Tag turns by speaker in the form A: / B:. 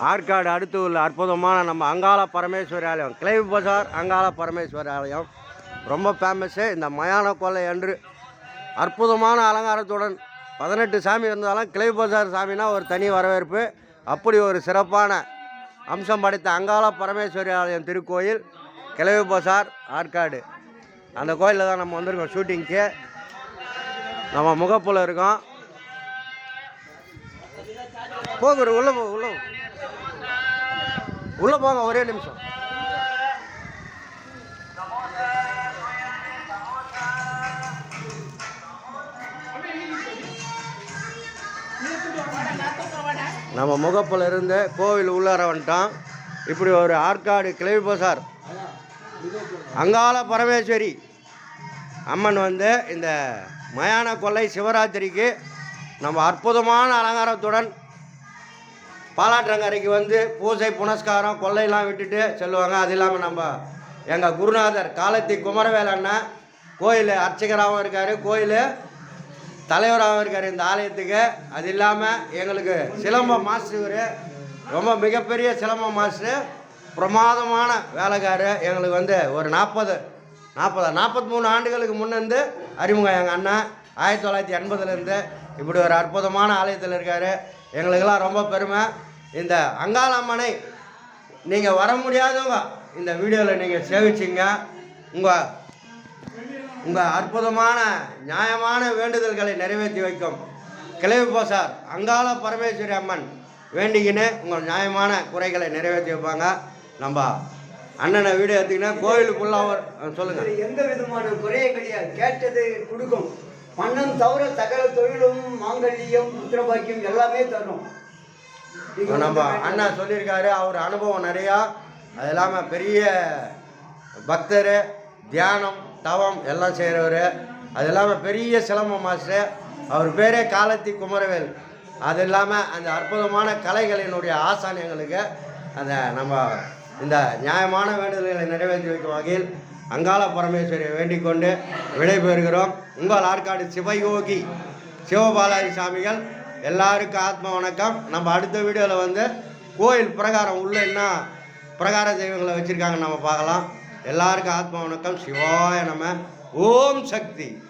A: ஆற்காடு அடுத்து உள்ள அற்புதமான நம்ம அங்காள பரமேஸ்வரி ஆலயம். கிளை பசார் அங்காள பரமேஸ்வரி ஆலயம். ரொம்ப ஃபேமஸ்ஸு இந்த மயான கொள்ளை அன்று. அற்புதமான அலங்காரத்துடன் பதினெட்டு சாமி இருந்தாலும் கிளை பசார் சாமினா ஒரு தனி வரவேற்பு. அப்படி ஒரு சிறப்பான அம்சம் படைத்த அங்காள பரமேஸ்வரி ஆலயம் திருக்கோயில் கிளைவு பசார் ஆற்காடு. அந்த கோயிலில் தான் நம்ம வந்திருக்கோம் ஷூட்டிங்க்கு நம்ம முகப்பில் இருக்கோம். போகிற உள்ள போ உள்ள உள்ள போங்க ஒரே நிமிஷம். நம்ம முகப்பில் இருந்து கோவில் உள்ளார வந்துட்டான் இப்படி ஒரு ஆற்காடு கிளவி பசார் அங்காள பரமேஸ்வரி அம்மன் வந்து இந்த மயான கொள்ளை சிவராத்திரிக்கு நம்ம அற்புதமான அலங்காரத்துடன் பாலாற்றங்கரைக்கு வந்து பூஜை புனஸ்காரம் கொள்ளையெல்லாம் விட்டுட்டு செல்லுவாங்க. அது இல்லாமல் நம்ம எங்கள் குருநாதர் காலத்தி குமரவேலண்ணா கோயில் அர்ச்சகராகவும் இருக்கார். கோயில் தலைவராகவும் இருக்கார் இந்த ஆலயத்துக்கு. அது இல்லாமல் எங்களுக்கு சிலம்ப மாஸ்டர் ரொம்ப மிகப்பெரிய சிலம்ப மாஸ்டர். பிரமாதமான வேலைக்காரு. எங்களுக்கு வந்து ஒரு நாற்பது நாற்பது நாற்பத்தி மூணு ஆண்டுகளுக்கு முன்னேருந்து அறிமுகம் எங்கள் அண்ணன் ஆயிரத்தி தொள்ளாயிரத்தி எண்பதுலேருந்து இப்படி ஒரு அற்புதமான ஆலயத்தில் இருக்கார். எங்களுக்கெல்லாம் ரொம்ப பெருமை. இந்த அங்காளம்மனை நீங்கள் வர முடியாதவங்க இந்த வீடியோவில் நீங்கள் சேவிச்சிங்க. உங்கள் உங்கள் அற்புதமான நியாயமான வேண்டுதல்களை நிறைவேற்றி வைக்கும். கிளவி போசார் அங்காள பரமேஸ்வரி அம்மன் வேண்டிக்கின்னு உங்கள் நியாயமான குறைகளை நிறைவேற்றி வைப்பாங்க. நம்ம அண்ணனை வீடியோ எடுத்திங்கன்னா கோயிலுக்குள்ள சொல்லுங்கள்
B: எந்த விதமான குறையும் கிடையாது. கேட்டது கொடுக்கும். பணம் தவிர சகல தொழிலும் மாங்கல்யம் புத்திரபாக்கியம் எல்லாமே தரும்.
A: நம்ம அண்ணா சொல்லியிருக்காரு அவர் அனுபவம் நிறையா. அது இல்லாமல் பெரிய பக்தர் தியானம் தவம் எல்லாம் செய்கிறவர் அது இல்லாமல் பெரிய சிலம்ப மாஸ்டர். அவர் பேரே காலத்தி குமரவேல். அது இல்லாமல் அந்த அற்புதமான கலைகளினுடைய ஆசான் எங்களுக்கு. அந்த நம்ம இந்த நியாயமான வேண்டுதல்களை நிறைவேற்றி வைக்கும் வகையில் அங்காள பரமேஸ்வரியை வேண்டிக் கொண்டு விடைபெறுகிறோம். உங்கள் ஆற்காடு சிவயோகி சிவபாலாஜி சாமிகள் எல்லாருக்கும் ஆத்ம வணக்கம். நம்ம அடுத்த வீடியோவில் வந்து கோயில் பிரகாரம் உள்ள என்ன பிரகார தெய்வங்களை வச்சுருக்காங்க நம்ம பார்க்கலாம். எல்லாருக்கும் ஆத்ம வணக்கம். சிவாய நம்ம ஓம் சக்தி.